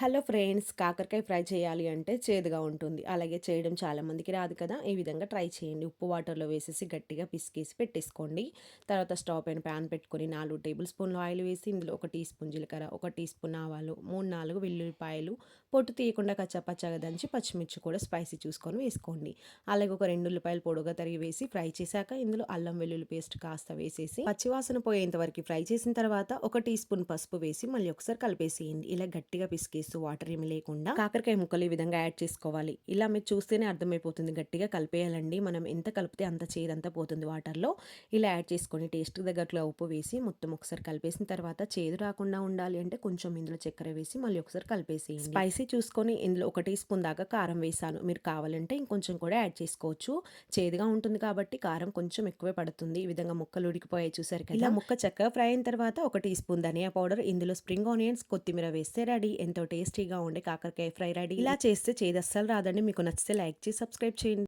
Hello friends కాకరకాయ fry చేయాలి అంటే చేదుగా ఉంటుంది. అలాగే చేయడం చాలామందికి రాదు కదా. ఈ విధంగా ట్రై చేయండి. ఉప్పు వాటర్లో వేసేసి గట్టిగా పిసికేసి పెట్టేసుకోండి. తర్వాత స్టవ్ పైన ప్యాన్ పెట్టుకొని నాలుగు టేబుల్ స్పూన్లు ఆయిల్ వేసి ఇందులో ఒక టీ స్పూన్ జీలకర్ర ఒక టీ స్పూన్ ఆవాలు మూడు నాలుగు వెల్లుల్లిపాయలు పొట్టు తీయకుండా కచ్చపచ్చగా దంచి పచ్చిమిర్చి కూడా స్పైసీ చూసుకొని వేసుకోండి. అలాగే ఒక రెండు ఉల్లిపాయలు పొడుగా తరిగి వేసి ఫ్రై చేశాక ఇందులో అల్లం వెల్లుల్లి పేస్ట్ కాస్త వేసేసి పచ్చివాసన పోయేంత వరకు ఫ్రై చేసిన తర్వాత ఒక టీ స్పూన్ పసుపు వేసి మళ్ళీ ఒకసారి కలిపేసేయండి. ఇలా గట్టిగా పిసికేసి వాటర్ ఏమి లేకుండా కాకరకాయ ముక్కలు ఈ విధంగా యాడ్ చేసుకోవాలి. ఇలా మీరు చూస్తేనే అర్థమైపోతుంది. గట్టిగా కలిపేయాలండి. మనం ఎంత కలిపితే అంత చేదంతా పోతుంది వాటర్లో. ఇలా యాడ్ చేసుకొని టేస్ట్ తగ్గట్లో ఉప్పు వేసి మొత్తం ఒకసారి కలిపేసిన తర్వాత చేదు రాకుండా ఉండాలి అంటే కొంచెం ఇందులో చక్కెర వేసి మళ్ళీ ఒకసారి కలిపేసి స్పైసీ చూసుకొని ఇందులో ఒక టీ స్పూన్ దాకా కారం వేసాను. మీరు కావాలంటే ఇంకొంచెం కూడా యాడ్ చేసుకోవచ్చు. చేదుగా ఉంటుంది కాబట్టి కారం కొంచెం ఎక్కువే పడుతుంది. ఈ విధంగా ముక్కలు ఉడికిపోయాయి చూసారు కదా. ఇలా ముక్క చక్కగా ఫ్రై అయిన తర్వాత ఒక టీ స్పూన్ ధనియా పౌడర్ ఇందులో స్ప్రింగ్ ఆనియన్స్ కొత్తిమీర వేస్తే రెడీ. ఎంతో టేస్టీగా ఉండే కాకరకాయ ఫ్రై రెడీ. ఇలా చేస్తే చేదు అస్సలు రాదండి. మీకు నచ్చితే లైక్ చేసి సబ్స్క్రైబ్ చేయండి.